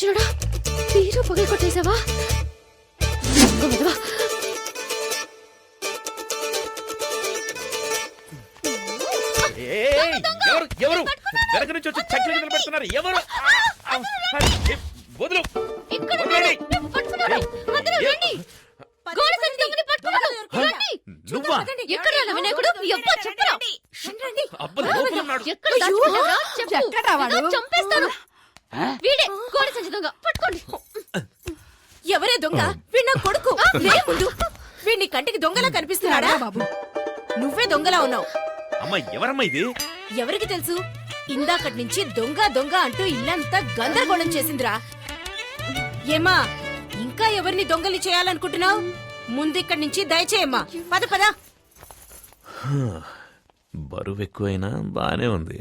సచ్చినోడా తీరు పగలు. ఏయ్, ఎవరు ఎవరు? వెనక నుంచి వచ్చి చక్కెర ఎవరు? వదులు. నువ్వా? ఎక్కడ వినాయకుడు? చెప్పురా? చంపేస్తాను వీడే. సంచి దొంగ పట్టుకోండి. ఎవరే దొంగ? వీడు నా కొడుకు. లే ముందు. వీడిని కంటికి దొంగలా కనిపిస్తున్నాడా? బాబు. నువ్వే దొంగలా ఉన్నావు. అమ్మ ఎవరమ్మా ఇది? ఎవరికి తెలుసు? ఇందాకటి నుంచి దొంగ దొంగ అంటూ ఇల్లంతా గందరగోళం చేసిందిరా. ఏమా ఇంకా ఎవరిని దొంగలి చేయాలనుకుంటున్నావు? ముందు ఇక్కడి నుంచి దయచేయమ్మా. పద పద. బరువు ఎక్కువైనా బానే ఉంది.